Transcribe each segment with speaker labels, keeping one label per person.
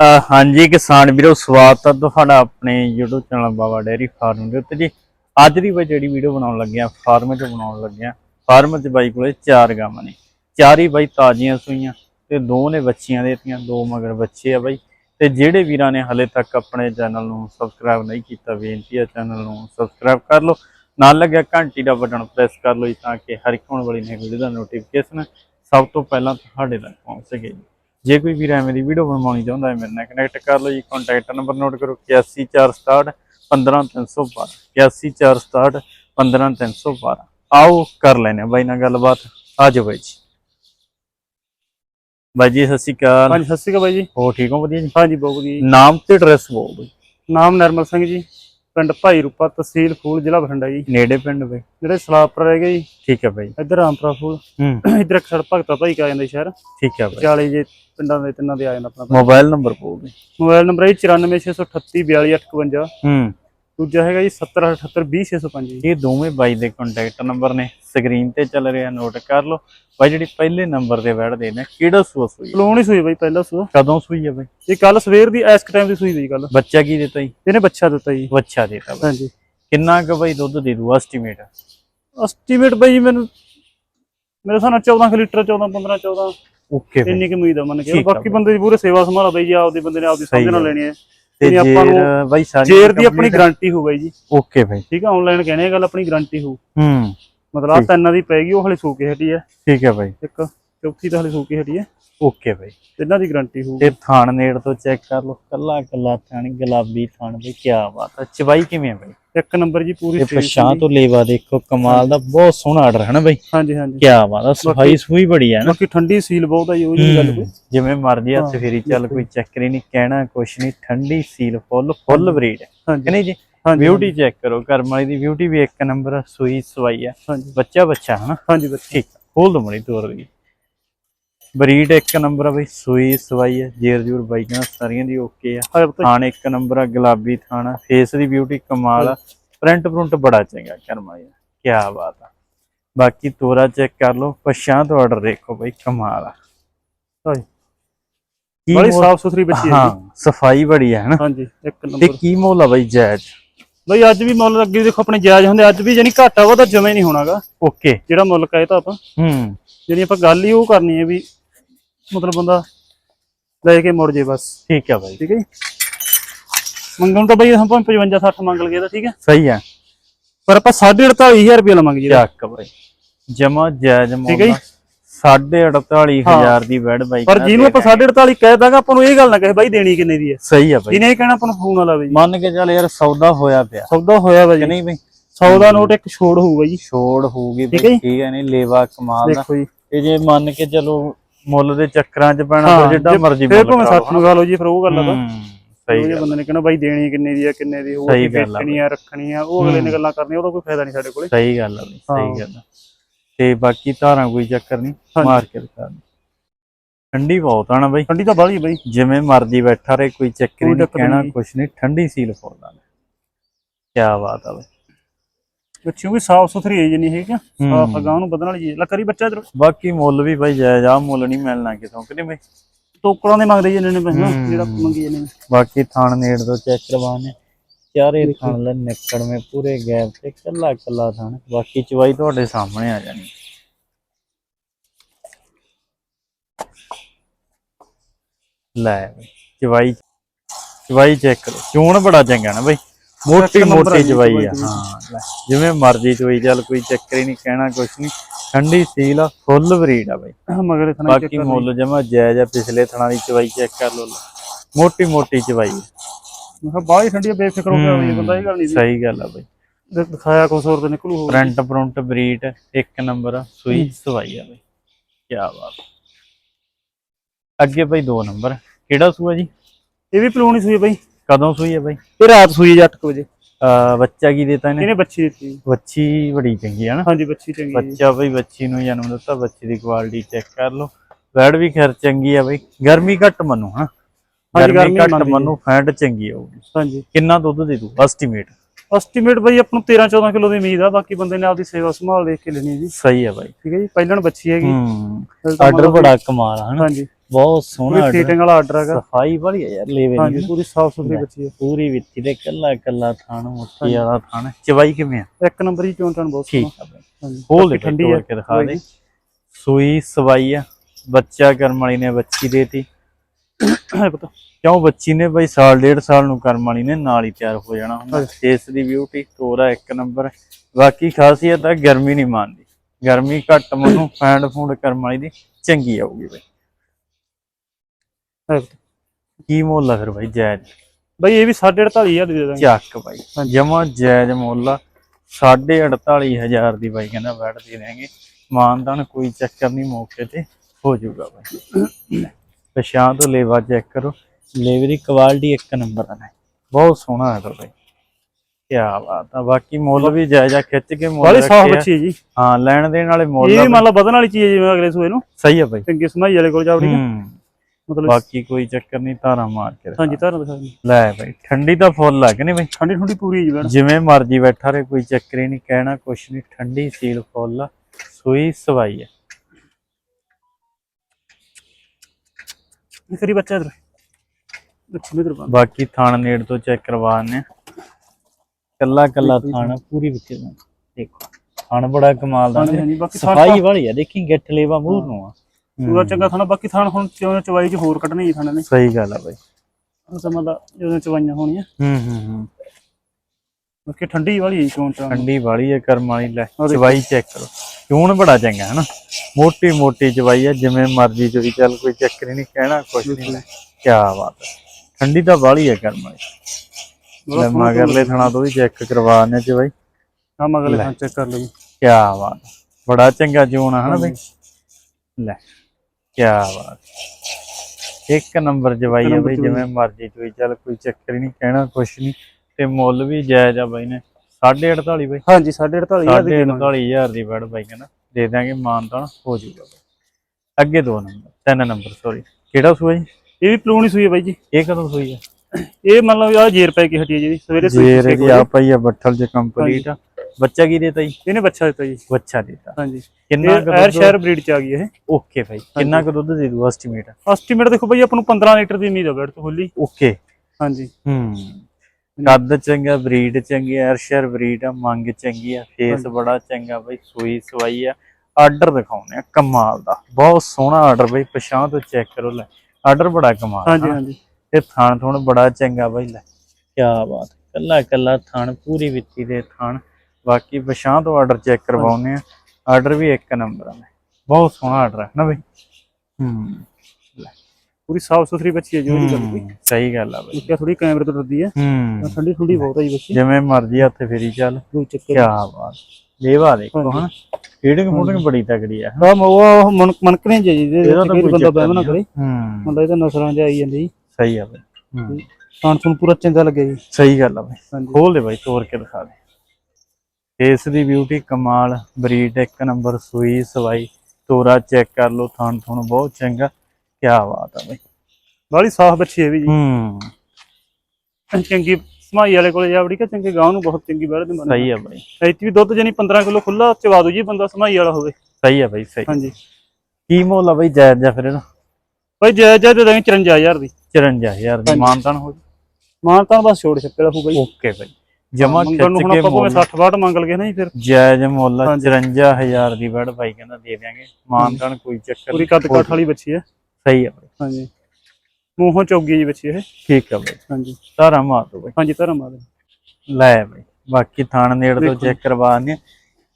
Speaker 1: ਹਾਂਜੀ ਕਿਸਾਨ ਵੀਰੋ, ਸਵਾਗਤ ਹੈ ਤੁਹਾਡਾ ਆਪਣੇ YouTube channel Baba dairy farm ਦੇ ਉੱਤੇ ਜੀ। ਅੱਜ ਦੀ ਬਾਈ ਜਿਹੜੀ ਵੀਡੀਓ ਬਣਾਉਣ ਲੱਗੇ ਆ, ਫਾਰਮ 'ਚ ਬਣਾਉਣ ਲੱਗੇ ਆ। ਫਾਰਮ 'ਚ ਬਾਈ ਕੋਲੇ ਚਾਰ ਗਾਵਾਂ ਨੇ। ਚਾਰ ਹੀ ਬਾਈ ਤਾਜ਼ੀਆਂ ਸੂਈਆਂ ਤੇ ਦੋ ਨੇ ਬੱਚੀਆਂ ਦੇਤੀਆਂ ਦੋ ਮਗਰ ਬੱਚੇ ਆ ਬਾਈ। ਤੇ ਜਿਹੜੇ ਵੀਰਾਂ ਨੇ ਹਲੇ ਤੱਕ ਆਪਣੇ ਚੈਨਲ ਨੂੰ ਸਬਸਕ੍ਰਾਈਬ ਨਹੀਂ ਕੀਤਾ, ਬੇਨਤੀ ਆ ਚੈਨਲ ਨੂੰ ਸਬਸਕ੍ਰਾਈਬ ਕਰ ਲਓ। ਨਾਲ ਲੱਗਿਆ ਘੰਟੀ ਦਾ ਬਟਨ ਪ੍ਰੈਸ ਕਰ ਲਓ ਜੀ, ਤਾਂ ਕਿ ਹਰ ਇੱਕ ਹੋਣ ਵਾਲੀ ਨਵੀਂ ਵੀਡੀਓ ਦਾ ਨੋਟੀਫਿਕੇਸ਼ਨ ਸਭ ਤੋਂ ਪਹਿਲਾਂ ਤੁਹਾਡੇ ਤੱਕ ਪਹੁੰਚ ਸਕੇ ਜੀ ਕੋਈ ਵੀਰ ਐਵੇਂ ਦੀ ਵੀਡੀਓ ਬਣਵਾਉਣੀ ਚਾਹੁੰਦਾ ਹੈ ਮੇਰੇ ਨਾਲ ਕਨੈਕਟ ਕਰ ਲਓ ਜੀ ਕੰਟੈਕਟ ਨੰਬਰ ਨੋਟ ਕਰੋ 81467 15312 81467 15312 ਆਓ ਕਰ ਲੈਨੇ ਬਾਈ ਨਾਲ ਗੱਲਬਾਤ ਆਜੋ ਬਾਈ ਜੀ। ਬਾਈ ਜੀ ਸਤਿ ਸ਼੍ਰੀ ਅਕਾਲ।
Speaker 2: ਹਾਂਜੀ ਸਤਿ ਸ਼੍ਰੀ ਅਕਾਲ ਬਾਈ ਜੀ।
Speaker 1: ਹੋ ਠੀਕ ਹੋ? ਵਧੀਆ ਜੀ?
Speaker 2: ਹਾਂਜੀ ਬਹੁਤ ਵਧੀਆ ਜੀ।
Speaker 1: ਨਾਮ ਤੇ ਐਡਰੈਸ ਬੋਲ ਬਾਈ
Speaker 2: ਨਾਮ ਨਰਮਲ ਸਿੰਘ ਜੀ ਪਿੰਡ ਭਾਈ ਰੂਪਾ ਤਹਿਸੀਲ ਫੂਲ ਜ਼ਿਲ੍ਹਾ ਬਠਿੰਡਾ ਜੀ।
Speaker 1: ਨੇੜੇ ਪਿੰਡ ਬਾਈ।
Speaker 2: ਜਿਹੜੇ ਸਲਾਪਰ ਰਹਿ ਗਏ ਜੀ।
Speaker 1: ਠੀਕ ਹੈ ਬਾਈ।
Speaker 2: ਇੱਧਰ ਰਾਮਪੁਰਾ ਫੂਲ।
Speaker 1: ਹੂੰ।
Speaker 2: ਇੱਧਰ ਇੱਕ ਸੜ ਭਗਤਾ ਭਾਈ ਕਾ ਜਾਂਦਾ ਸ਼ਹਿਰ।
Speaker 1: ਠੀਕ ਹੈ ਬਾਈ।
Speaker 2: ਵਿਚਾਲੇ ਜੇ ਪਿੰਡਾਂ ਦੇ ਤਿੰਨਾਂ ਦੇ ਆ ਜਾਂਦਾ ਆਪਣਾ
Speaker 1: ਮੋਬਾਈਲ ਨੰਬਰ ਬਾਈ
Speaker 2: ਮੋਬਾਈਲ ਨੰਬਰ ਹੈ 9463842858
Speaker 1: ਹੂੰ।
Speaker 2: ਦੂਜਾ ਹੈਗਾ ਜੀ 7078200605 ਜੀ
Speaker 1: ਇਹ ਦੋਵੇਂ ਬਾਈ ਦੇ ਕੰਟੈਕਟ ਨੰਬਰ ਨੇ। ਸਕਰੀਨ ਤੇ ਚੱਲ ਰਿਹਾ ਨੋਟ ਕਰ ਲਓ। ਬਾਈ ਜਿਹੜੀ ਪਹਿਲੇ ਨੰਬਰ ਤੇ ਬੈਠਦੇ ਨੇ ਕਿਹੜਾ ਸੂਆ ਸੂਈ
Speaker 2: ਪਲੋਣ ਹੀ ਸੂਈ ਬਾਈ ਪਹਿਲਾ ਸੂਆ।
Speaker 1: ਕਦੋਂ ਸੂਈ ਹੈ ਬਾਈ?
Speaker 2: ਇਹ ਕੱਲ ਸਵੇਰ ਦੀ ਐਸਕ ਟਾਈਮ ਦੀ ਸੂਈ ਦੀ ਗੱਲ
Speaker 1: ਬੱਚਾ ਕੀ ਦਿੱਤਾ ਜੀ?
Speaker 2: ਇਹਨੇ ਬੱਚਾ ਦਿੱਤਾ ਜੀ।
Speaker 1: ਬੱਚਾ ਦਿੱਤਾ
Speaker 2: ਹਾਂਜੀ।
Speaker 1: ਕਿੰਨਾ ਕੁ ਬਾਈ ਦੁੱਧ ਦੇ ਦੂ ਐਸਟੀਮੇਟ
Speaker 2: ਐਸਟੀਮੇਟ ਬਾਈ ਮੈਨੂੰ ਮੇਰੇ ਹਿਸਾਬ ਨਾਲ 14 ਕੁ ਲੀਟਰ 14 15 14
Speaker 1: ਓਕੇ
Speaker 2: ਇੰਨੀ ਕੁ ਉਮੀਦ ਆ ਮੰਨ ਕੇ
Speaker 1: ਆ
Speaker 2: ਬਾਕੀ ਬੰਦੇ ਦੀ ਪੂਰੇ ਸੇਵਾ ਸੰਭਾਲਾ ਬਾਈ ਜੀ ਆਪਦੇ ਬੰਦੇ ਨੇ ਆਪਦੀ ਸਮਝ ਨਾਲ। ਲੈਣੀ ਹੈ।
Speaker 1: ਤੇ
Speaker 2: ਆਪਾਂ ਨੂੰ
Speaker 1: ਬਾਈ ਸਾਰੀ
Speaker 2: ਜੇਰ ਦੀ ਆਪਣੀ ਗਾਰੰਟੀ ਹੋ ਬਾਈ ਜੀ।
Speaker 1: ਓਕੇ ਬਾਈ।
Speaker 2: ਠੀਕ ਆ ਆਨਲਾਈਨ ਕਹਿੰਦੇ ਆ ਗੱਲ ਆਪਣੀ ਗਾਰੰਟੀ ਹੋ।
Speaker 1: ਹੂੰ।
Speaker 2: ਮਤਲਬ ਆ ਤਿੰਨਾਂ ਦੀ ਪੈਗੀ ਉਹ ਹਲੇ ਸੂ ਕੇ ਹਟੀ ਹੈ।
Speaker 1: ਠੀਕ ਹੈ ਬਾਈ।
Speaker 2: ਇੱਕ। ਚੌਥੀ ਤਾਂ ਹਲੇ ਸੂ ਕੇ ਹਟੀ ਹੈ
Speaker 1: ਓਕੇ ਬਾਈ।
Speaker 2: ਤੇ ਇਹਨਾਂ ਦੀ ਗਾਰੰਟੀ ਹੋ
Speaker 1: ਤੇ ਥਾਣ ਨੇੜ ਤੋਂ ਚੈੱਕ ਕਰ ਲਓ ਕੱਲਾ ਕੱਲਾ ਥਾਣ ਗੁਲਾਬੀ ਥਾਣ ਬਈ ਕੀ ਬਾਤ ਹੈ ਚਵਾਈ ਕਿਵੇਂ ਹੈ ਬਾਈ?
Speaker 2: ਇੱਕ ਨੰਬਰ ਜੀ ਪੂਰੀ ਸੇਲ
Speaker 1: ਪਛਾਂ ਤੋਂ ਲੇਵਾ ਦੇਖੋ ਕਮਾਲ ਦਾ ਬਹੁਤ ਸੋਹਣਾ ਆਰਡਰ ਹੈ ਨਾ ਬਾਈ?
Speaker 2: ਹਾਂਜੀ ਹਾਂਜੀ।
Speaker 1: ਕੀ ਬਾਤ ਹੈ ਸਫ਼ਾਈ ਸੂਈ ਬੜੀ ਹੈ ਨਾ
Speaker 2: ਬਾਕੀ ਠੰਡੀ ਸੀਲ ਬਹੁਤ ਆ ਜੀ ਉਹ ਜੀ ਗੱਲ ਕੋਈ।
Speaker 1: ਜਿਵੇਂ ਮਰਜ਼ੀ ਹੱਥ ਫੇਰੀ ਚੱਲ ਕੋਈ ਚੱਕਰ ਹੀ ਨਹੀਂ ਕਹਿਣਾ ਕੁਛ ਨਹੀਂ ਠੰਡੀ ਸੀਲ ਫੁੱਲ ਫੁੱਲ ਬਰੀਡ ਹੈ ਨਹੀਂ ਜੀ?
Speaker 2: ਹਾਂਜੀ
Speaker 1: ਬਿਊਟੀ ਚੈੱਕ ਕਰੋ ਕਰਮ ਵਾਲੀ ਦੀ ਬਿਊਟੀ ਵੀ ਇੱਕ ਨੰਬਰ ਸੂਈ ਸਵਾਈ ਆ।
Speaker 2: ਹਾਂਜੀ।
Speaker 1: ਬੱਚਾ ਬੱਚਾ ਹਨਾ?
Speaker 2: ਹਾਂਜੀ ਬੱਚੇ।
Speaker 1: ਠੀਕ ਖੋਲ ਦੋ ਮੜੀ ਤੋਰ ਦੀ। ਬਰੀਡ ਇੱਕ ਨੰਬਰ ਆ ਬਈ ਸੂਈ ਸਵਾਈ ਆ ਜੇਰ ਜੂਰ ਬਾਈਕਾਂ ਸਾਰੀਆਂ ਦੀ ਓਕੇ ਆ।
Speaker 2: ਹਾਂ
Speaker 1: ਥਾਣ ਇੱਕ ਨੰਬਰ ਆ ਗੁਲਾਬੀ ਥਾਣਾ ਫੇਸ ਦੀ ਬਿਊਟੀ ਕਮਾਲ ਆ। ਪ੍ਰਿੰਟ ਪ੍ਰਿੰਟ ਬੜਾ ਚੰਗਾ ਕਰਮ ਦਾ ਕੀ ਬਾਤ ਆ। ਬਾਕੀ ਤੋਰਾ ਚੈੱਕ ਕਰ ਲਓ ਪਛਾਂ ਤੋਂ ਆਰਡਰ ਦੇਖੋ ਬਈ ਕਮਾਲ ਆ।
Speaker 2: ਹਾਂਜੀ ਬੜੀ ਸਾਫ਼ ਸੁਥਰੀ ਬੱਚੀ ਹੈ
Speaker 1: ਹਾਂ ਸਫ਼ਾਈ ਬੜੀ ਹੈ ਹਨਾ?
Speaker 2: ਹਾਂਜੀ ਇੱਕ
Speaker 1: ਤੇ ਕੀ ਮੁੱਲ ਆ ਬਈ ਜਾਇਜ਼?
Speaker 2: ਬਈ ਅੱਜ ਵੀ ਮੁੱਲ ਅੱਗੇ ਦੇਖੋ ਆਪਣੇ ਜਾਇਜ਼ ਹੁੰਦੇ ਅੱਜ ਵੀ ਜਾਨੀ ਘਾਟਾ ਤਾਂ ਜਮੇ ਨਹੀਂ ਹੋਣਾਗਾ।
Speaker 1: ਓਕੇ।
Speaker 2: ਜਿਹੜਾ ਮੁੱਲ ਕਹੇ ਤਾਂ ਆਪਾਂ।
Speaker 1: ਹੂੰ।
Speaker 2: ਜਿਹੜੀ ਆਪਾਂ ਗੱਲ ਹੀ ਉਹ ਕਰਨੀ ਹੈ ਵੀ ਮਤਲਬ ਬੰਦਾ ਲੈ ਕੇ ਮੁੜ ਜੇ ਬਸ।
Speaker 1: ਠੀਕ ਆ ਬਾਈ।
Speaker 2: ਠੀਕ ਹੈ ਜੀ? ਮੰਗਣ ਤਾਂ ਬਈ ਆਪਾਂ 55 60 ਮੰਗ ਲਗੇ ਤਾਂ ਠੀਕ ਹੈ?
Speaker 1: ਸਹੀ ਆ
Speaker 2: ਪਰ ਆਪਾਂ 48500 ਰੁਪਏ ਲਵਾਂਗੇ ਜੀ।
Speaker 1: ਚੱਕ ਬਾਈ। ਜਮਾ ਜਾਇਜ਼
Speaker 2: ਠੀਕ ਹੈ
Speaker 1: ਮੁੱਲ
Speaker 2: ਜੀ।
Speaker 1: 48500 ਦੀ ਬੈਡ ਬਾਈ
Speaker 2: ਪਰ ਜਿਹਨੂੰ ਆਪਾਂ 485 ਕਹਿ ਦਾਂਗਾ ਆਪਾਂ ਨੂੰ ਇਹ ਗੱਲ ਨਾ ਕਹੇ ਬਾਈ ਦੇਣੀ ਕਿੰਨੇ ਦੀ ਹੈ?
Speaker 1: ਸਹੀ ਆ ਬਾਈ।
Speaker 2: ਜਿਹਨੇ ਇਹ ਕਹਿਣਾ ਆਪਾਂ ਨੂੰ ਫੋਨ ਲਾਵੇ ਜੀ।
Speaker 1: ਮੰਨ ਕੇ ਚੱਲ ਯਾਰ ਸੌਦਾ ਹੋਇਆ ਪਿਆ।
Speaker 2: ਸੌਦਾ ਹੋਇਆ ਜੀ।
Speaker 1: ਨਹੀਂ ਬਈ?
Speaker 2: 100 ਦਾ ਨੋਟ ਇੱਕ ਛੋੜ ਹੋਊਗਾ ਜੀ।
Speaker 1: ਛੋੜ ਹੋਊਗੀ
Speaker 2: ਠੀਕ ਹੈ
Speaker 1: ਬਈ ਨਹੀਂ ਲੇਵਾ ਕਮਾਲ ਦਾ
Speaker 2: ਦੇਖੋ ਜੀ।
Speaker 1: ਤੇ ਜੇ ਮੰਨ ਕੇ ਚਲੋ ਮੁੱਲ ਦੇ ਚੱਕਰਾਂ 'ਚ ਪੈਣਾ ਤਾਂ ਜਿੱਦਾਂ ਮਰਜ਼ੀ ਮੁੱਲ
Speaker 2: ਭਾਵੇਂ
Speaker 1: ਕਰਾ
Speaker 2: 60 ਨੂੰ ਲਓ ਜੀ ਫਿਰ ਉਹ ਗੱਲ ਆ ਤਾਂ
Speaker 1: ਸਹੀ ਗੱਲ
Speaker 2: ਬੰਦੇ ਨੇ ਕਹਿਣਾ ਬਾਈ ਦੇਣੀ ਕਿੰਨੇ ਦੀ ਹੈ ਕਿੰਨੇ ਦੀ ਉਹ
Speaker 1: ਆ
Speaker 2: ਵੇਚਣੀ ਆ ਰੱਖਣੀ ਆ ਉਹ ਅਗਲੇ ਨੇ ਗੱਲਾਂ ਕਰਨੀਆਂ ਉਹਦਾ ਕੋਈ ਫਾਇਦਾ ਨਹੀਂ ਸਾਡੇ ਕੋਲੇ।
Speaker 1: ਸਹੀ ਗੱਲ ਆ ਬਈ ਸਹੀ। ਗੱਲ ਆ। ਤੇ ਬਾਕੀ ਧਾਰਾਂ ਕੋਈ ਚੱਕਰ ਨਹੀਂ
Speaker 2: ਹਾਂਜੀ।
Speaker 1: ਮਾਰ ਕੇ ਦਿਖਾ ਦੇ ਠੰਡੀ ਬਹੁਤ ਆ ਨਾ ਬਈ।
Speaker 2: ਠੰਡੀ ਤਾਂ ਬਾਹਲੀ ਬਾਈ।
Speaker 1: ਜਿਵੇਂ ਮਰਜ਼ੀ ਬੈਠਾ ਰਹੇ ਕੋਈ ਚੱਕਰ ਨਹੀਂ ਕਹਿਣਾ। ਕੁਛ ਨਹੀਂ ਠੰਡੀ ਸੀਲ ਫੋਲਦਾ ਕੀ ਬਾਤ ਆ ਬਈ।
Speaker 2: ਬੱਚਿਓ ਵੀ ਸਾਫ਼ ਸੁਥਰੀ ਹੈ ਜਿੰਨੀ ਹੈਗੀ। ਸਾਫ਼ ਅਗਾਂ ਨੂੰ ਵਧਣ ਵਾਲੀ ਹੈ ਲੱਕਰੀ ਬੱਚਾ ਇਧਰ।
Speaker 1: ਬਾਕੀ ਮੁੱਲ ਵੀ ਬਾਈ ਜਾਇਜ਼ ਆ ਮੁੱਲ ਨਹੀਂ ਮਿਲਣਾ ਕਿਤੋਂ ਕਿ ਨਹੀਂ ਬਈ?
Speaker 2: ਟੋਕਰਾਂ ਦੇ ਮੰਗਦੇ ਜੀ ਇਹਨਾਂ ਨੇ ਪੈਸੇ। ਜਿਹੜਾ ਮੰਗੀ ਜਾਂਦੇ ਨੇ।
Speaker 1: ਬਾਕੀ ਥਾਣ ਨੇੜ ਤੋਂ ਚੈੱਕ ਕਰਵਾਣੇ ਚਾਰੇ ਥਾਣ ਲੈ ਨਿਕੜ ਮੇ ਪੂਰੇ ਗੈਪ ਤੇ ਕੱਲਾ ਕੱਲਾ ਥਾਣ ਬਾਕੀ ਚਵਾਈ ਤੁਹਾਡੇ ਸਾਹਮਣੇ ਆ ਜਾਣੀ। ਲੈ ਚਵਾਈ ਚਵਾਈ ਚੈੱਕ ਕਰੋ। ਚੂਣ ਬੜਾ ਚੰਗਾ ਨਾ ਬਈ। ਮੋਟੀ ਮੋਟੀ ਚਵਾਈ ਆ। ਹਾਂ ਲੈ, ਜਿਵੇਂ ਮਰਜ਼ੀ ਚਵਾਈ ਚੱਲ ਕੋਈ ਚੱਕਰ ਹੀ ਨਹੀਂ ਕਹਿਣਾ ਕੁਛ ਨਹੀਂ। ਠੰਡੀ ਸੀਲ ਆ ਫੁੱਲ ਬਰੀਡ ਆ ਬਈ।
Speaker 2: ਆਹ ਮਗਰ ਥਣਾ
Speaker 1: ਬਾਕੀ ਮੁੱਲ ਜਮਾ ਜਾਇਜ਼ ਆ ਪਿਛਲੇ ਥਣਾ ਦੀ ਚਵਾਈ ਚੈੱਕ ਕਰ ਲਓ। ਮੋਟੀ ਮੋਟੀ ਚਵਾਈ ਆ।
Speaker 2: ਮੈਂ ਕਿਹਾ ਬਾਹਲੀ ਠੰਡੀ ਬੇਫਿਕਰ ਹੋ ਗਿਆ ਵੀ ਬੰਦਾ ਇਹ ਗੱਲ ਨਹੀਂ
Speaker 1: ਸਹੀ ਗੱਲ ਆ ਬਈ।
Speaker 2: ਦਿਖਾਇਆ ਕੁਛ ਹੋਰ ਤੇ ਨਿਕਲੂ
Speaker 1: ਪ੍ਰਿੰਟ ਪ੍ਰਿੰਟ ਬਰੀਡ ਇੱਕ ਨੰਬਰ ਆ, ਸੂਈ ਸਵਾਈ ਆ ਬਈ। ਕੀ ਬਾਤ। ਅੱਗੇ ਬਈ ਦੋ ਨੰਬਰ ਕਿਹੜਾ ਸੂਆ ਜੀ?
Speaker 2: ਇਹ ਵੀ ਪਲੂਣੀ ਸੂਈ ਬਾਈ।
Speaker 1: ਕਦੋਂ ਸੂਈ ਆ ਬਈ?
Speaker 2: ਇਹ ਰਾਤ ਸੂਈ ਜੀ 8 ਵਜੇ।
Speaker 1: ਅਹ ਬੱਚਾ ਕੀ ਦਿੱਤਾ ਇਹਨੇ?
Speaker 2: ਇਹਨੇ ਬੱਚੀ ਦਿੱਤੀ
Speaker 1: ਬੱਚੀ ਬੜੀ ਚੰਗੀ ਆ ਨਾ।
Speaker 2: ਹਾਂਜੀ ਬੱਚੀ ਚੰਗੀ ਹੈ ਜੀ।
Speaker 1: ਬੱਚਾ ਬਈ ਬੱਚੀ ਨੂੰ ਜਨਮ ਦਿੱਤਾ ਬੱਚੀ ਦੀ ਕੁਆਲਿਟੀ ਚੈੱਕ ਕਰ ਲਓ। ਬੈਡ ਵੀ ਖੈਰ ਚੰਗੀ ਆ ਬਈ। ਗਰਮੀ ਘੱਟ ਮੰਨੂ ਹਾਂ।
Speaker 2: ਹਾਂਜੀ,
Speaker 1: ਗਰਮੀ
Speaker 2: ਗਰਮੀ
Speaker 1: ਘੱਟ
Speaker 2: ਮੰਨਦੀ
Speaker 1: ਮੰਨੂ ਫੈਂਟ ਚੰਗੀ ਆਊਗੀ।
Speaker 2: ਹਾਂਜੀ।
Speaker 1: ਕਿੰਨਾ ਦੁੱਧ ਦੇ ਦੂ? ਐਸਟੀਮੇਟ
Speaker 2: ਐਸਟੀਮੇਟ ਬਾਈ ਆਪਾਂ ਨੂੰ 13 14 ਕਿਲੋ ਦੀ ਉਮੀਦ ਆ ਬਾਕੀ ਬੰਦੇ ਨੇ ਆਪਦੀ ਸੇਵਾ ਸੰਭਾਲ ਦੇਖ ਕੇ ਲੈਣੀ ਹੈ ਜੀ।
Speaker 1: ਸਹੀ ਆ ਬਾਈ।
Speaker 2: ਠੀਕ ਹੈ ਜੀ ਪਹਿਲਣ ਬੱਚੀ ਹੈਗੀ।
Speaker 1: ਹੂੰ।
Speaker 2: ਫਿਰ ਤਾਂ
Speaker 1: ਆਰਡਰ
Speaker 2: ਮਤਲਬ-
Speaker 1: ਬੜਾ ਕਮਾਲ ਆ ਹਨਾ।
Speaker 2: ਹਾਂਜੀ।
Speaker 1: ਬਹੁਤ ਸੋਹਣਾ
Speaker 2: ਪੂਰੀ
Speaker 1: ਆਰਡਰ
Speaker 2: ਫੀਟਿੰਗ ਵਾਲਾ ਆਰਡਰ ਹੈਗਾ।
Speaker 1: ਸਫ਼ਾਈ ਬੜੀ ਹੈ ਯਾਰ ਲੇਵੇ
Speaker 2: ਹਾਂਜੀ ਪੂਰੀ ਸਾਫ਼ ਸੁਥਰੀ ਬੱਚੀ ਹੈ
Speaker 1: ਪੂਰੀ ਵਿੱਥੀ ਦੇ ਕੱਲਾ ਕੱਲਾ ਥਾਣ ਮੁੱਠੀ ਵਾਲਾ ਥਾਣ ਚਵਾਈ ਕਿਵੇਂ ਆ?
Speaker 2: ਇੱਕ ਨੰਬਰ ਹੀ ਚੋਣ ਟਣ ਬਹੁਤ ਸੋਹਣਾ। ਬਾਕੀ ਠੰਡੀ ਹੈ
Speaker 1: ਦਿਖਾ ਦੇ। ਸੂਈ ਸਵਾਈ ਆ। ਬੱਚਾ ਕਰਮ ਵਾਲੀ ਨੇ ਬੱਚੀ ਦੇਤੀ।
Speaker 2: ਪਤਾ।
Speaker 1: ਕਿਉਂ ਬੱਚੀ ਨੇ ਬਈ? ਸਾਲ ਡੇਢ ਸਾਲ ਨੂੰ ਕਰਮ ਵਾਲੀ ਨੇ ਨਾਲ ਹੀ ਤਿਆਰ ਹੋ ਜਾਣਾ ਹੁੰਦਾ। ਫੇਸ ਦੀ ਬਿਊਟੀ ਤੋਰਾ ਇੱਕ ਨੰਬਰ। ਬਾਕੀ ਖਾਸੀਅਤ ਆ ਗਰਮੀ ਨਹੀਂ ਮੰਨਦੀ। ਗਰਮੀ ਘੱਟ ਮਨੂੰ ਫੈਂਡ ਫੂਡ ਕਰਮ ਵਾਲੀ ਦੀ ਚੰਗੀ ਆਊਗੀ ਬਈ। ਕੀ ਮੁੱਲ ਆ ਫਿਰ ਬਈ ਜਾਇਜ਼
Speaker 2: ਬਈ ਇਹ ਵੀ 48500 ਦੀ ਦੇ ਦਾਂਗੇ।
Speaker 1: ਚੱਕ ਬਾਈ। ਜਮਾ ਜਾਇਜ਼ ਮੁੱਲ ਆ। 48500 ਦੀ ਬਾਈ ਕਹਿੰਦਾ ਬੈਠ ਦੇ ਦੇਣਗੇ ਮਾਨਦਾਨ ਕੋਈ ਚੱਕਰ ਨਹੀਂ ਮੌਕੇ ਤੇ ਹੋ ਜਾਊਗਾ ਬਾਈ। ਪਛਾਣ ਤੋਂ ਲੇਵਾ ਚੈੱਕ ਕਰੋ। ਲੇਵੇ ਦੀ ਕੁਆਲਿਟੀ ਇੱਕ ਨੰਬਰ ਆ ਨੇ ਬਹੁਤ ਸੋਹਣਾ ਹੈ ਬਾਈ। ਕੀ ਬਾਤ ਆ। ਬਾਕੀ ਮੁੱਲ ਵੀ ਜਾਇਜ਼ ਖਿੱਚ ਕੇ ਮੁੱਲ
Speaker 2: ਬਾਲੀ ਸਾਫ਼। ਬੱਚੀ ਜੀ।
Speaker 1: ਹਾਂ ਲੈਣ ਦੇਣ ਵਾਲੇ ਮੁੱਲ
Speaker 2: ਇਹ ਵੀ। ਮੰਨ ਲਾ ਵਧਣ ਵਾਲੀ ਚੀਜ਼ ਜਿਵੇਂ ਅਗਲੇ ਸੂਏ ਨੂੰ।
Speaker 1: ਸਹੀ ਆ ਬਾਈ।
Speaker 2: ਚੰਗੀ ਸਮਾਈ ਵਾਲੇ ਕੋਲ ਜਾਵੜੀ
Speaker 1: ਹੂੰ।
Speaker 2: ਮਤਲਬ
Speaker 1: ਬਾਕੀ ਕੋਈ ਚੱਕਰ ਨਹੀਂ ਧਾਰਾ ਮਾਰ ਕੇ।
Speaker 2: ਹਾਂਜੀ ਧਾਰਾਂ ਦਿਖਾ ਦਿੰਦੇ।
Speaker 1: ਲੈ ਬਾਈ ਠੰਡੀ ਤਾਂ ਫੁੱਲ ਲੱਗ ਨਹੀਂ ਬਾਈ?
Speaker 2: ਠੰਡੀ ਠੰਡੀ ਪੂਰੀ ਹੈ ਜੀ ਮੈਡਮ
Speaker 1: ਜਿਵੇਂ ਮਰਜ਼ੀ ਬੈਠਾ ਰਹੇ ਕੋਈ ਚੱਕਰ ਹੀ ਨਹੀਂ ਕਹਿਣਾ ਕੁਛ ਨਹੀਂ ਠੰਡੀ ਸੀਲ ਫੁੱਲ ਆ ਸੂਈ ਸਵਾਈ ਆ।
Speaker 2: ਇਹ ਕਰੀ ਬੱਚਾ ਇਧਰ। ਅੱਛਾ ਇਧਰ ਬੰਦ
Speaker 1: ਬਾਕੀ ਥਾਣ ਨੇੜ ਤੋਂ ਚੈੱਕ ਕਰਵਾਣੇ ਆ। ਕੱਲਾ ਕੱਲਾ ਥਾਣ ਆ, ਪੂਰੀ ਵਿੱਚ ਦੇਖੋ ਥਾਣ ਬੜਾ ਕਮਾਲ ਦਾ
Speaker 2: ਬਾਕੀ ਥਾਣ
Speaker 1: ਸਫ਼ਾਈ ਵਾਲੀ ਆ ਦੇਖੀ ਗਿੱਠ ਲੇਵਾ ਮੂੰਹ ਨੂੰ ਆ।
Speaker 2: ਪੂਰਾ ਚੰਗਾ ਥਾਣਾ ਬਾਕੀ ਥਾਣ ਹੁਣ ਕਿਉਂ ਚਵਾਈ ਚ ਹੋਰ ਕੱਢਣੀ ਜੀ ਥਾਣੇ ਨੇ।
Speaker 1: ਸਹੀ ਗੱਲ ਆ ਬਾਈ।
Speaker 2: ਅਸਾਂ ਮਤਲਬ ਜਦੋਂ ਚਵਾਈਆਂ ਹੋਣੀਆਂ।
Speaker 1: ਹੂੰ ਹੂੰ ਹੂੰ।
Speaker 2: ਬਾਕੀ ਠੰਡੀ ਵਾਲੀ ਚੋਣ ਚਾਂ
Speaker 1: ਠੰਡੀ ਵਾਲੀ ਹੈ ਕਰਮ ਵਾਲੀ ਲੈ। ਚਵਾਈ ਚੈੱਕ ਕਰੋ। ਚੂਣ ਬੜਾ ਚੰਗਾ ਹੈ ਨਾ ਮੋਟੀ ਮੋਟੀ ਚਵਾਈ ਹੈ ਜਿਵੇਂ ਮਰਜ਼ੀ ਚੋਰੀ ਚੱਲ ਕੋਈ ਚੱਕਰ ਹੀ ਨਹੀਂ ਕਹਿਣਾ ਕੁਛ ਨਹੀਂ ਕੀ ਬਾਤ ਹੈ ਠੰਡੀ ਤਾਂ ਵਾਲੀ ਹੈ ਕਰਮ ਵਾਲੀ। ਲੈ ਮਗਰਲੇ ਥਣਾ ਤੋਂ ਵੀ ਚੈੱਕ ਕਰਵਾਣੇ ਚ ਬਾਈ
Speaker 2: ਹਾਂ ਮਗਲੇ ਥਾਂ ਚੈੱਕ ਕਰ ਜੀ।
Speaker 1: ਕੀ ਬਾਤ। ਬੜਾ ਚੰਗਾ ਚੂਣ ਹੈ ਹਨਾ ਬਈ? ਲੈ। ਕੀ ਬਾਤ। ਇੱਕ ਨੰਬਰ ਜਵਾਈ ਹੈ ਬਈ ਜਿਵੇਂ ਮਰਜ਼ੀ ਚੋਈ ਚੱਲ ਕੋਈ ਚੱਕਰ ਹੀ ਨਹੀਂ ਕਹਿਣਾ ਕੁਛ ਨਹੀਂ। ਤੇ ਮੁੱਲ ਵੀ ਜਾਇਜ਼ ਆ ਬਾਈ ਨੇ। 48.5 ਬਈ।
Speaker 2: ਹਾਂਜੀ 4.5 ਹਜ਼ਾਰ ਦੀ
Speaker 1: ਸਾਢੇ 48000 ਦੀ ਬੈਡ ਬਾਈ ਕਹਿੰਦਾ ਦੇ ਦਾਂਗੇ ਮਾਨਤਾਨ ਹੋ ਬਾਈ। ਅੱਗੇ ਦੋ ਨੰਬਰ ਤਿੰਨ ਨੰਬਰ ਸੌਰੀ ਕਿਹੜਾ ਸੂਆ ਜੀ?
Speaker 2: ਇਹ ਵੀ ਪਲੂਣੀ ਸੂਈ ਹੈ ਬਾਈ ਜੀ।
Speaker 1: ਇਹ ਕਦੋਂ ਸੂਈ ਹੈ
Speaker 2: ਇਹ ਮਤਲਬ ਆ ਜੇਰ ਪੈ ਕੇ ਹਟੀ ਹੈ ਜੀ ਸਵੇਰੇ ਸੂਈ
Speaker 1: ਜੇਰ ਦੀ। ਆ ਪਈ ਆ ਬੱਠਲ ਚ ਕੰਪਲੀਟ ਆ। ਬੱਚਾ ਕੀ ਦੇਤਾ ਜੀ?
Speaker 2: ਇਹਨੇ ਬੱਚਾ ਦਿੱਤਾ ਜੀ।
Speaker 1: ਬੱਚਾ ਦੇਤਾ।
Speaker 2: ਹਾਂਜੀ।
Speaker 1: ਕਿੰਨਾ
Speaker 2: ਇਹ ਐਰ ਸ਼ਹਿਰ ਬਰੀਡ ਚ ਆ ਗਈ ਇਹ।
Speaker 1: ਓਕੇ ਭਾਈ ਕਿੰਨਾ ਕੁ ਦੁੱਧ ਦੇ ਦੂ ਐਸਟੀਮੇਟ
Speaker 2: ਐਸਟੀਮੇਟ ਦੇਖੋ ਬਾਈ ਆਪਾਂ ਨੂੰ 15 ਲੀਟਰ ਦੀ ਉਮੀਦ ਹੈ ਬੈਡ ਤੋਂ ਖੁੱਲੀ
Speaker 1: ਓਕੇ
Speaker 2: ਹਾਂਜੀ।
Speaker 1: ਹੂੰ। ਕੱਦ ਚੰਗਾ ਬਰੀਡ ਚੰਗੀ ਐਰ ਸ਼ਹਿਰ ਬਰੀਡ ਆ ਮੰਗ ਚੰਗੀ ਆ ਫੇਸ ਬੜਾ ਚੰਗਾ ਬਈ ਸੂਈ ਸਵਾਈ ਆ। ਆਰਡਰ ਦਿਖਾਉਨੇ ਆ ਕਮਾਲ ਦਾ। ਬਹੁਤ ਸੋਹਣਾ ਆਰਡਰ ਬਈ ਪਛਾਣ ਤੋਂ ਚੈੱਕ ਕਰੋ ਲੈ। ਆਰਡਰ ਬੜਾ ਕਮਾਲ।
Speaker 2: ਹਾਂਜੀ ਹਾਂਜੀ।
Speaker 1: ਤੇ ਥਾਣ ਥੁਣ ਬੜਾ ਚੰਗਾ ਬਈ ਲੈ। ਕੀ ਬਾਤ। ਕੱਲਾ ਕੱਲਾ ਥਾਣ ਪੂਰੀ ਵਿੱਤੀ ਦੇ ਥਾਣ। ਬਾਕੀ ਪਛਾਣ ਤੋਂ ਆਰਡਰ ਚੈੱਕ ਕਰਵਾਉਨੇ ਆ ਆਰਡਰ ਵੀ ਇੱਕ ਨੰਬਰ ਆ। ਬਹੁਤ ਸੋਹਣਾ ਆਰਡਰ ਹੈ ਨਾ ਬਈ? ਹੂੰ।
Speaker 2: ਪੂਰੀ ਸਾਫ਼ ਸੁਥਰੀ ਬੱਚੀ ਹੈ ਜੀ
Speaker 1: ਹੂੰ, ਸਹੀ ਗੱਲ ਆ ਬਈ।
Speaker 2: ਕਿਹਾ ਥੋੜੀ ਕੈਮਰੇ ਤੋਂ ਡਰਦੀ ਹੈ।
Speaker 1: ਹੂੰ
Speaker 2: ਠੰਡੀ ਠੰਡੀ ਬਹੁਤ ਜੀ ਬੱਚੀ।
Speaker 1: ਜਿਵੇਂ ਮਰਜ਼ੀ ਹੱਥ ਫੇਰੀ ਚੱਲ।
Speaker 2: ਕੋਈ
Speaker 1: ਕੀ
Speaker 2: ਚੱਕਰ
Speaker 1: ਬਾਤ। ਲੇਵਾ ਦੇਖੋ ਹਨਾ? ਫੀਡਿੰਗ ਫੂਡਿੰਗ ਬੜੀ ਤਗੜੀ ਆ
Speaker 2: ਹਾਂ ਉਹ ਮਨ ਮਨਕਨੇ ਜੀ ਜੀ
Speaker 1: ਇਹਦਾ ਤਾਂ
Speaker 2: ਕੋਈ ਬੰਦਾ ਬਹਿਮ ਨਾ। ਕਰੇ
Speaker 1: ਹੂੰ।
Speaker 2: ਮਤਲਬ ਇਹਦਾ ਨਸਲਾਂ ਚ ਆਈ ਜਾਂਦੀ ਜੀ।
Speaker 1: ਸਹੀ ਆ ਬਈ। ਹੂੰ।
Speaker 2: ਤੁਹਾਨੂੰ ਪੂਰਾ ਚੰਗਾ ਲੱਗਿਆ ਜੀ।
Speaker 1: ਸਹੀ ਗੱਲ ਆ ਬਈ। ਖੋਲ ਦੇ ਬਾਈ ਤੋੜ ਕੇ ਦਿਖਾ ਦੇ। ਫੇਸ ਦੀ ਬਿਊਟੀ ਕਮਾਲ ਬਰੀਡ ਇੱਕ ਨੰਬਰ ਸੂਈ ਸਵਾਈ ਤੋਰਾ ਚੈੱਕ ਕਰ ਲਓ ਥਣ ਥਣ ਬਹੁਤ ਚੰਗਾ ਕੀ ਬਾਤ ਆ ਬਈ।
Speaker 2: ਬਾਲੀ ਸਾਫ਼ ਬੱਚੀ ਹੈ ਵੀ
Speaker 1: ਹੂੰ।
Speaker 2: ਜੀ ਚੰਗੀ ਸਮਾਈ ਵਾਲੇ ਕੋਲੇ ਜਾ ਵੜੀ ਕਿ ਚੰਗੇ ਗਾਂ ਨੂੰ ਬਹੁਤ ਚੰਗੀ ਬੈਠ ਦੇ ਮਨ
Speaker 1: ਸਹੀ ਆ ਬਾਈ।
Speaker 2: ਐਤੀ ਵੀ ਦੁੱਧ ਜਣੀ 15 ਕਿਲੋ ਖੁੱਲਾ ਚਵਾ ਦੋ ਜੀ ਬੰਦਾ ਸਮਾਈ ਵਾਲਾ ਹੋਵੇ।
Speaker 1: ਸਹੀ ਆ ਬਾਈ ਸਹੀ।
Speaker 2: ਹਾਂਜੀ।
Speaker 1: ਕੀ ਮੁੱਲ ਆ ਬਾਈ ਜਾਇਜ਼ ਜਾਂ ਫਿਰ ਇਹਦਾ?
Speaker 2: ਭਾਈ ਜੈ ਜੈ ਦੇ ਦਾਂਗੇ 54000 ਦੀ।
Speaker 1: 54000 ਦੀ ਮਾਨਤਾਨ ਹੋ
Speaker 2: ਮਾਨ ਤਾਂ ਬਸ ਛੋੜ ਛੱਪੇ ਦਾ ਹੋਊਗਾ ਜੀ
Speaker 1: ਓਕੇ ਬਾਈ। ਜਮਾ ਖਿੱਚ
Speaker 2: ਨੂੰ ਹੁਣ
Speaker 1: ਕੇ
Speaker 2: ਆਪਾਂ
Speaker 1: ਮੁੱਲ।
Speaker 2: 60 ਵਾਟ ਮੰਗ ਲਗੇ ਨਾ ਜੀ ਫਿਰ।
Speaker 1: ਜਾਇਜ਼ ਮੁੱਲ 54000 ਦੀ ਬੈਡ ਬਾਈ ਕਹਿੰਦਾ ਦੇ ਦਿਆਂਗੇ। ਮਾਨਤਾਨ ਕੋਈ ਚੱਕਰ
Speaker 2: ਪੂਰੀ ਕੱਦ ਕਾਠ ਵਾਲੀ ਬੱਚੀ ਹੈ।
Speaker 1: ਸਹੀ ਬਾਈ।
Speaker 2: ਹਾਂਜੀ। ਮੂੰਹੋਂ ਚੌਗੀ ਜੀ ਬੱਚੀ ਇਹ।
Speaker 1: ਠੀਕ ਆ ਬਾਈ।
Speaker 2: ਹਾਂਜੀ।
Speaker 1: ਧਾਰਾ ਮਾਰ ਦੋ ਬਾਈ।
Speaker 2: ਹਾਂਜੀ ਧਰਮ ਆ
Speaker 1: ਲੈ ਬਈ ਬਾਕੀ ਥਾਣ ਨੇੜ ਤੋਂ ਚੈੱਕ ਕਰਵਾ ਨੇ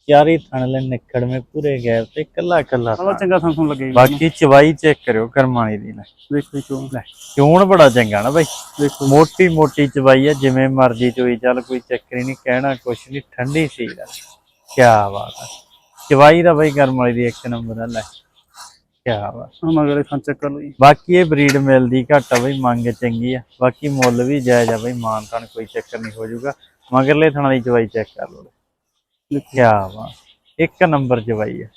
Speaker 1: ਚਾਰੇ ਥਾਣ ਲੈ ਨਿਕੜਵੇਂ ਪੂਰੇ ਗੈਪ ਤੇ ਕੱਲਾ ਕੱਲਾ ਥਾਣ।
Speaker 2: ਚੰਗਾ ਲੱਗੇ ਜੀ।
Speaker 1: ਬਾਕੀ ਚਵਾਈ ਚੈੱਕ ਕਰਿਓ ਕਰਮਾਣੀ ਦੀ ਲੈ।
Speaker 2: ਦੇਖੋ ਕਿਉਂ
Speaker 1: ਲੈ। ਚੂਣ ਬੜਾ ਚੰਗਾ ਨਾ ਬਾਈ।
Speaker 2: ਦੇਖੋ
Speaker 1: ਮੋਟੀ ਮੋਟੀ ਚਵਾਈ ਆ ਜਿਵੇਂ ਮਰਜ਼ੀ ਚੋਈ ਚੱਲ ਕੋਈ ਚੱਕਰ ਹੀ ਨਹੀਂ ਕਹਿਣਾ ਕੁਛ ਨਹੀਂ ਠੰਡੀ ਸੀ ਦਾ ਕੀ ਬਾਤ ਆ। ਚਵਾਈ ਦਾ ਬਾਈ ਕਰਮਾਲੀ ਦੀ ਇੱਕ ਨੰਬਰ ਆ ਲੈ। ਕੀ ਬਾਤ।
Speaker 2: ਆ ਮਗਰੇ ਖਾਂ ਚੈੱਕ ਕਰ ਜੀ।
Speaker 1: ਬਾਕੀ ਇਹ ਬਰੀਡ ਮਿਲਦੀ ਘੱਟ ਆ ਬਈ ਮੰਗ ਚੰਗੀ ਆ। ਬਾਕੀ ਮੁੱਲ ਵੀ ਜਾਇਜ਼ ਆ ਬਈ ਮਾਨ ਕੋਈ ਚੱਕਰ ਨਹੀਂ ਹੋ ਜਾਊਗਾ। ਮਗਰਲੇ ਥਣਾ ਦੀ ਚਵਾਈ ਚੈੱਕ ਕਰ ਲਓ। ਕਿਆ ਵਾ। ਇੱਕ ਨੰਬਰ ਜਵਾਈ ਹੈ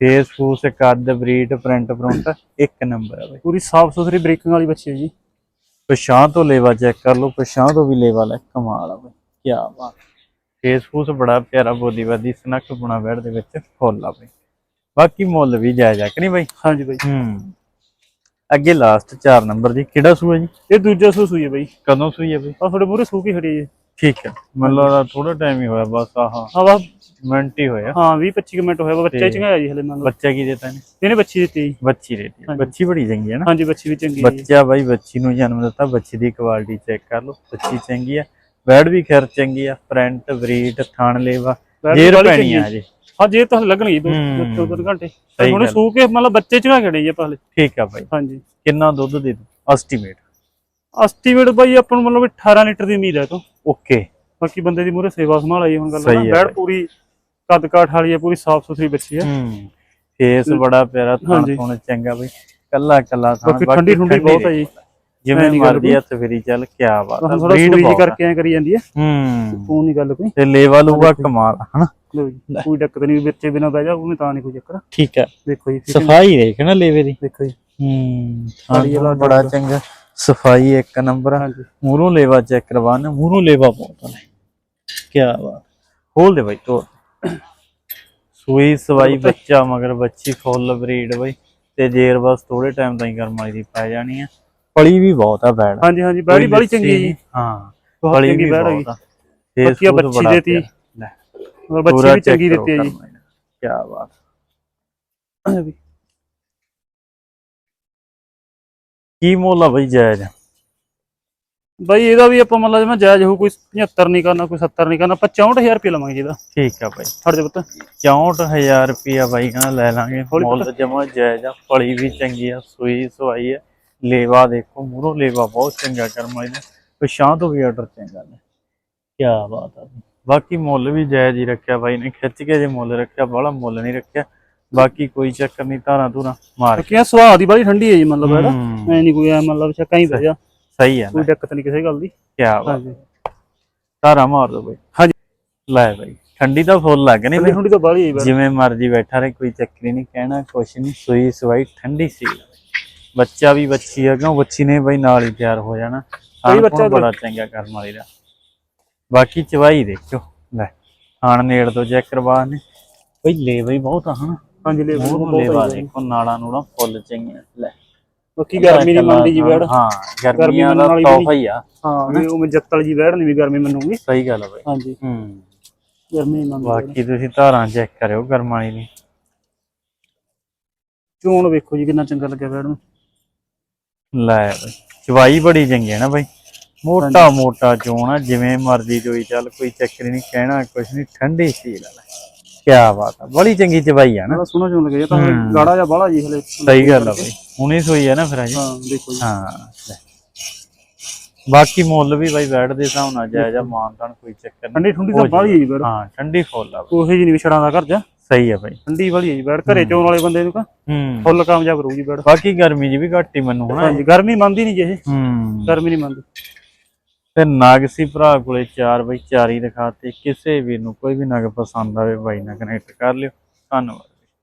Speaker 1: ਫੇਸ ਫੂਸ ਕੱਦ ਬਰੀਡ ਪ੍ਰਿੰਟ ਪ੍ਰਿੰਟ ਇੱਕ ਨੰਬਰ ਹੈ ਬਈ।
Speaker 2: ਪੂਰੀ ਸਾਫ਼ ਸੁਥਰੀ ਬ੍ਰੇਕਿੰਗ ਵਾਲੀ ਬੱਚੀ ਹੈ ਜੀ।
Speaker 1: ਪਛਾਂ ਤੋਂ ਲੇਵਾ ਚੈੱਕ ਕਰ ਲਓ ਪਛਾਂ ਤੋਂ ਵੀ ਲੇਵਾ ਲੈ ਕਮਾਲ ਆ ਬਈ ਕਿਆ ਵਾ ਫੇਸ ਫੂਸ ਬੜਾ ਪਿਆਰਾ ਬੋਦੀਵਾਦੀ ਸਨੱਖ ਬੁਣਾ ਬੈੜ ਦੇ ਵਿੱਚ ਫੁੱਲ ਆ ਬਈ। ਬਾਕੀ ਮੁੱਲ ਵੀ ਜਾਇਜ਼ ਆ ਕਿ ਨਹੀਂ ਬਾਈ?
Speaker 2: ਹਾਂਜੀ ਬਾਈ।
Speaker 1: ਹੂੰ। ਅੱਗੇ ਲਾਸਟ 4 ਨੰਬਰ ਜੀ ਕਿਹੜਾ ਸੂਆ ਜੀ?
Speaker 2: ਇਹ ਦੂਜਾ ਸੂ ਸੂਈ ਹੈ ਬਾਈ।
Speaker 1: ਕਦੋਂ ਸੂਈ ਹੈ ਬਾਈ?
Speaker 2: ਆ ਤੁਹਾਡੇ ਮੂਹਰੇ ਸੂ ਕੀ ਖੜੀ ਹੈ ਜੀ।
Speaker 1: ਠੀਕ ਹੈ। ਮਤਲਬ ਥੋੜਾ ਟਾਈਮ ਹੀ ਹੋਇਆ ਬਸ ਆਹ
Speaker 2: ਹਾਂ ਵਾ
Speaker 1: ਮਿੰਟ ਹੀ ਹੋਇਆ।
Speaker 2: ਹਾਂ 20 25 ਮਿੰਟ ਹੋਇਆ ਬੱਚਾ ਚੰਗਾਇਆ ਜੀ ਹਲੇ ਮੰਨ ਲਓ
Speaker 1: ਬੱਚਾ ਕੀ ਦੇਤਾ ਨੇ
Speaker 2: ਇਹਨੇ ਬੱਚੀ ਦਿੱਤੀ ਜੀ।
Speaker 1: ਬੱਚੀ ਦਿੱਤੀ। ਬੱਚੀ ਬੜੀ ਚੰਗੀ ਹੈ ਨਾ।
Speaker 2: ਹਾਂਜੀ ਬੱਚੀ ਵੀ ਚੰਗੀ ਹੈ
Speaker 1: ਬੱਚਾ ਬਾਈ ਬੱਚੀ ਨੂੰ ਜਨਮ ਦਿੱਤਾ ਬੱਚੀ ਦੀ ਕੁਆਲਿਟੀ ਚੈੱਕ ਕਰ ਲਓ ਬੱਚੀ ਚੰਗੀ ਆ ਬੈਡ ਵੀ ਖੈਰ ਚੰਗੀ ਆ ਪ੍ਰਿੰਟ ਬਰੀਡ ਥਾਣ ਲੇਵਾ ਜੇਰ ਪੈਣੀ
Speaker 2: ਚੰਗੀ
Speaker 1: ਆ। ਜੀ।
Speaker 2: ਹਾਂ ਜੇ ਤਾਂ ਲੱਗਣਗੇ ਦੋ
Speaker 1: ਹੂੰ।
Speaker 2: ਦੋ ਤਿੰਨ ਘੰਟੇ। ਹੁਣ। ਸੂ ਕੇ ਮਤਲਬ ਬੱਚੇ ਚੰਗਾ ਖੜੇ ਜੀ ਆਪਾਂ ਹਲੇ।
Speaker 1: ਠੀਕ ਆ ਬਾਈ।
Speaker 2: ਹਾਂਜੀ।
Speaker 1: ਕਿੰਨਾ ਦੁੱਧ ਦੇ ਦੂ ਐਸਟੀਮੇਟ
Speaker 2: ਐਸਟੀਮੇਟ ਬਾਈ ਆਪਾਂ ਨੂੰ ਮਤਲਬ ਵੀ 18 ਲੀਟਰ ਦੀ ਉਮੀਦ ਹੈ ਤੋਂ।
Speaker 1: ਓਕੇ
Speaker 2: ਬਾਕੀ ਬੰਦੇ ਦੀ ਮੂਹਰੇ ਸੇਵਾ ਸੰਭਾਲ ਆਈ ਹੁਣ ਗੱਲ ਨਾ
Speaker 1: ਹੈ।
Speaker 2: ਬੈੜ। ਪੂਰੀ ਕੱਦ ਕਾਠ ਵਾਲੀ ਹੈ ਪੂਰੀ ਸਾਫ਼ ਸੁਥਰੀ ਬੱਚੀ ਹੈ।
Speaker 1: ਹੂੰ। ਫੇਸ ਬੜਾ ਪਿਆਰਾ
Speaker 2: ਹਾਂਜੀ।
Speaker 1: ਥੋਣ ਚੰਗਾ ਬਾਈ। ਕੱਲਾ ਕੱਲਾ ਥਾਣ
Speaker 2: ਬਾਕੀ ਠੰਡੀ ਠੰਡੀ ਬਹੁਤ ਹੈ ਜੀ।
Speaker 1: ਜਿਵੇਂ ਮਰਦੀ ਹੱਥ ਫੇਰੀ ਚੱਲ ਕਿਆ ਬਾਤ
Speaker 2: ਥੋੜਾ
Speaker 1: ਬਰੀਡ
Speaker 2: ਜੀ
Speaker 1: ਬਹੁਤ
Speaker 2: ਕਰਕੇ ਐ ਕਰੀ ਜਾਂਦੀ ਹੈ।
Speaker 1: ਹੂੰ।
Speaker 2: ਉਹ ਨਹੀਂ ਗੱਲ ਕੋਈ।
Speaker 1: ਤੇ ਲੇਵਾ ਲੂਗਾ ਕਮਾਲ ਹਨਾ?
Speaker 2: ਕੋਈ ਦਿੱਕਤ ਨਹੀਂ ਬੱਚੇ ਬਿਨਾ ਬਹਿ ਜਾ ਉਹਨੇ ਤਾਂ ਨਹੀਂ ਕੋਈ ਚੱਕਰ।
Speaker 1: ਠੀਕ ਹੈ।
Speaker 2: ਦੇਖੋ ਜੀ
Speaker 1: ਸਫ਼ਾਈ ਦੇਖ ਨਾ ਲੇਵੇ ਦੀ।
Speaker 2: ਦੇਖੋ ਜੀ।
Speaker 1: ਹੂੰ ਹਾਂ ਬੜਾ ਚੰਗਾ। ਸਫ਼ਾਈ ਇੱਕ ਨੰਬਰ
Speaker 2: ਹਾਂਜੀ।
Speaker 1: ਮੂਹਰੋਂ ਲੇਵਾ ਚੈੱਕ ਕਰਵਾਣਾ ਮੂਹਰੋਂ ਲੇਵਾ ਪਾਉਂਦਾ ਨੇ। ਕੀ ਬਾਤ। ਖੋਲ ਦੇ ਬਾਈ ਤੋ ਸੂਈ ਸਵਾਈ ਬੱਚਾ ਮਗਰ ਬੱਚੀ ਫੁੱਲ ਬਰੀਡ ਬਾਈ। ਤੇ ਜੇਰ ਬਸ ਥੋੜੇ ਟਾਈਮ ਤਾਈਂ ਕਰਮ ਵਾਲੀ ਦੀ ਪੈ ਜਾਣੀ ਆ। ਪਲੀ ਵੀ ਬਹੁਤ ਆ ਬੈੜ।
Speaker 2: ਹਾਂਜੀ ਹਾਂਜੀ ਬੈੜੀ ਬੜੀ ਚੰਗੀ ਜੀ।
Speaker 1: ਹਾਂ
Speaker 2: ਬਹੁਤ
Speaker 1: ਪਲੀ
Speaker 2: ਚੰਗੀ
Speaker 1: ਵੀ
Speaker 2: ਬੈੜ
Speaker 1: ਬਹੁਤ ਫੂਸ
Speaker 2: ਬੱਚੀ
Speaker 1: ਬੜਾ
Speaker 2: ਦੇਤੀ।
Speaker 1: ਲੈ,
Speaker 2: ਬੱਚੀ ਵੀ ਚੰਗੀ ਦਿੱਤੀ ਜੀ।
Speaker 1: ਕੀ ਬਾਤ। ਕੀ ਮੁੱਲ ਆ ਬਈ ਜਾਇਜ਼?
Speaker 2: ਬਾਈ ਇਹਦਾ ਵੀ ਆਪਾਂ ਮੰਨ ਲਾ ਜਿਵੇਂ ਜਾਇਜ਼ ਹੋ ਕੋਈ 75 ਨਹੀਂ ਕਰਨਾ ਕੋਈ 70 ਨਹੀਂ ਕਰਨਾ ਆਪਾਂ 64000 ਰੁਪਏ ਲਵਾਂਗੇ ਜੀ ਇਹਦਾ।
Speaker 1: ਠੀਕ ਆ ਬਾਈ।
Speaker 2: ਛੱਡ ਦੇ ਪੁੱਤ।
Speaker 1: 64000 ਰੁਪਿਆ ਬਾਈ ਕਹਿੰਦਾ ਲੈ ਲਾਂਗੇ। ਮੁੱਲ ਜਮਾ ਜਾਇਜ਼ ਆ ਫਲੀ ਵੀ ਚੰਗੀ ਆ ਸੂਈ ਸਵਾਈ ਆ। ਲੇਵਾ ਦੇਖੋ ਮੂਰੋਂ ਲੇਵਾ ਬਹੁਤ ਚੰਗਾ ਕਰਮ ਨੇ ਪਛਾਂ ਤੋਂ ਵੀ ਆਰਡਰ ਚੰਗਾ ਨੇ ਕੀ ਬਾਤ ਆ। ਬਾਕੀ ਮੁੱਲ ਵੀ ਜਾਇਜ਼ ਹੀ ਰੱਖਿਆ ਬਾਈ ਨੇ। ਖਿੱਚ ਕੇ ਜੇ ਮੁੱਲ ਰੱਖਿਆ ਬਾਹਲਾ ਮੁੱਲ ਨਹੀਂ ਰੱਖਿਆ। ਬਾਕੀ ਕੋਈ ਚੱਕਰ ਨਹੀਂ ਧਾਰਾਂ ਧੂਰਾਂ ਮਾਰ ਕੇ
Speaker 2: ਬਾਕੀ ਆ ਸੁਆਹ ਦੀ ਬੜੀ ਠੰਡੀ ਹੈ ਜੀ ਮਤਲਬ
Speaker 1: ਹੂੰ,
Speaker 2: ਐ ਨਹੀਂ ਕੋਈ ਐ ਮਤਲਬ ਚੱਕਾ ਹੀ ਪੈ ਜਾ।
Speaker 1: ਸਹੀ ਆ
Speaker 2: ਕੋਈ ਦਿੱਕਤ ਨਹੀਂ ਕਿਸੇ ਗੱਲ ਦੀ।
Speaker 1: ਕੀ ਬਾਤ।
Speaker 2: ਹਾਂਜੀ।
Speaker 1: ਧਾਰਾਂ ਮਾਰ ਦੋ ਬਾਈ।
Speaker 2: ਹਾਂਜੀ।
Speaker 1: ਲੈ ਬਾਈ ਠੰਡੀ ਤਾਂ ਫੁੱਲ ਲੱਗ ਨਹੀਂ
Speaker 2: ਠੰਡੀ ਠੰਡੀ ਤਾਂ ਬਾਹਲੀ ਹੈ ਜੀ
Speaker 1: ਜਿਵੇਂ ਮਰਜ਼ੀ ਬੈਠਾ ਰਹੇ ਕੋਈ ਚੱਕਰ ਹੀ ਨਹੀਂ ਕਹਿਣਾ ਕੁਛ ਨਹੀਂ ਸੂਈ ਸਵਾਈ ਠੰਡੀ ਸੀ। ਬੱਚਾ ਵੀ ਬੱਚੀ ਆ ਕਿਉਂ ਬੱਚੀ ਨੇ ਬਈ ਨਾਲ ਹੀ ਤਿਆਰ ਹੋ ਜਾਣਾ। ਖਾਣ
Speaker 2: ਬੱਚਾ
Speaker 1: ਬੜਾ ਚੰਗਾ ਕਰਮ ਵਾਲੀ ਦਾ। ਬਾਕੀ ਚਵਾਈ ਦੇਖਿਓ। ਲੈ ਖਾਣ ਨੇੜ ਤੋਂ ਚੈੱਕ ਕਰਵਾ ਨੇ। ਬਈ ਲੈ ਬਈ ਬਹੁਤ ਆ ਹਨਾ।
Speaker 2: ਹਾਂਜੀ ਲੈ
Speaker 1: ਮੂੰਹ
Speaker 2: ਬਹੁਤ
Speaker 1: ਲੇਵਾ
Speaker 2: ਹੈ ਜੀ।
Speaker 1: ਦੇਖੋ ਨਾਲਾਂ ਨੂੜਾ ਫੁੱਲ ਚੰਗੀਆਂ ਲੈ।
Speaker 2: ਬਾਕੀ ਗਰਮੀ ਨਹੀਂ ਮੰਨਦੀ ਜੀ ਬੈੜ
Speaker 1: ਹਾਂ ਗਰਮੀਆਂ
Speaker 2: ਮੰਨਣ
Speaker 1: ਦਾ
Speaker 2: ਵਾਲੀ ਵੀ
Speaker 1: ਤੋਹਫਾ ਹੀ ਆ।
Speaker 2: ਹਾਂ ਵੀ ਉਹ ਜੱਤਲ ਜੀ ਬੈੜ ਨਹੀਂ ਵੀ ਗਰਮੀ ਮੰਨੂਗੀ।
Speaker 1: ਸਹੀ ਗੱਲ ਆ ਬਈ।
Speaker 2: ਹਾਂਜੀ।
Speaker 1: ਹੂੰ।
Speaker 2: ਗਰਮੀ ਨਹੀਂ ਮੰਨਦੀ
Speaker 1: ਬਾਕੀ ਤੁਸੀਂ ਧਾਰਾਂ ਚੈੱਕ ਕਰਿਓ ਕਰਮ ਵਾਲੀ ਦੀ।
Speaker 2: ਚੋਣ ਵੇਖੋ ਜੀ ਕਿੰਨਾ ਚੰਗਾ ਲੱਗਿਆ ਬੈੜ ਨੂੰ।
Speaker 1: ਲੈ ਬਈ ਚਵਾਈ ਬੜੀ ਚੰਗੀ ਹੈ ਨਾ ਬਈ। ਮੋਟਾ ਮੋਟਾ ਚੋਣ ਆ ਜਿਵੇਂ ਮਰਜ਼ੀ ਚੋਈ ਚੱਲ ਕੋਈ ਚੱਕਰ ਨਹੀਂ ਕਹਿਣਾ ਕੁਛ ਨਹੀਂ ਠੰਡੀ ਸੀ। ਲੈ ਕੀ ਬਾਤ ਆ ਬੜੀ ਚੰਗੀ ਚਵਾਈ ਆ ਨਾ।
Speaker 2: ਬੜਾ ਸੋਹਣਾ ਲੱਗਿਆ ਇਹ ਤਾਂ। ਗਾੜਾ ਜਿਹਾ ਬਾਹਲਾ ਜੀ ਹਲੇ।
Speaker 1: ਸਹੀ ਗੱਲ ਆ ਬਈ ਹੁਣੀ ਸੋਈ ਆ ਨਾ ਫਿਰ ਅਜੇ।
Speaker 2: ਹਾਂ ਦੇਖੋ ਜੀ।
Speaker 1: ਹਾਂ ਲੈ। ਬਾਕੀ ਮੁੱਲ ਵੀ ਬਾਈ ਬੈਠ ਦੇ ਹਿਸਾਬ ਨਾਲ ਜਾਇਜ਼ ਆ ਮਾਨਤਾਨ ਕੋਈ ਚੱਕਰ
Speaker 2: ਠੰਡੀ
Speaker 1: ਨਹੀਂ।
Speaker 2: ਠੰਡੀ ਤਾਂ ਬਾਹਲੀ ਹੈ ਜੀ ਬੈੜ
Speaker 1: ਹਾਂ ਠੰਡੀ ਫੁੱਲ ਆ ਬਈ।
Speaker 2: ਉਹੇ ਜੀ ਨਹੀਂ ਵਿਛੜਾਂ ਦਾ ਘਰ ਜਾ।
Speaker 1: ਸਹੀ ਆ ਬਾਈ।
Speaker 2: ਠੰਡੀ ਵਾਲੀ ਹੈ ਜੀ ਬੈੜ ਘਰੇ ਚੋਣ ਵਾਲੇ ਬੰਦੇ ਨੂੰ ਕਾ
Speaker 1: ਹੂੰ।
Speaker 2: ਫੁੱਲ ਕਾਮਯਾਬ ਰਹੂ ਜੀ ਬੈੜ
Speaker 1: ਬਾਕੀ ਗਰਮੀ ਜੀ ਵੀ ਘੱਟ ਹੀ ਮੈਨੂੰ ਹਨਾ।
Speaker 2: ਹਾਂਜੀ ਗਰਮੀ ਮੰਨਦੀ ਨਹੀਂ ਜੀ ਇਹ।
Speaker 1: ਹੂੰ।
Speaker 2: ਗਰਮੀ ਨਹੀਂ ਮੰਨਦੀ।
Speaker 1: ਤੇ ਨਗ ਸੀ ਭਰਾ ਕੋਲੇ ਚਾਰ ਬਾਈ ਚਾਰ ਹੀ ਦਿਖਾਤੇ ਕਿਸੇ ਵੀ ਨੂੰ ਕੋਈ ਵੀ ਨਗ ਪਸੰਦ ਆਵੇ ਬਾਈ ਨਾਲ ਕਨੈਕਟ ਕਰ ਲਿਓ। ਧੰਨਵਾਦ।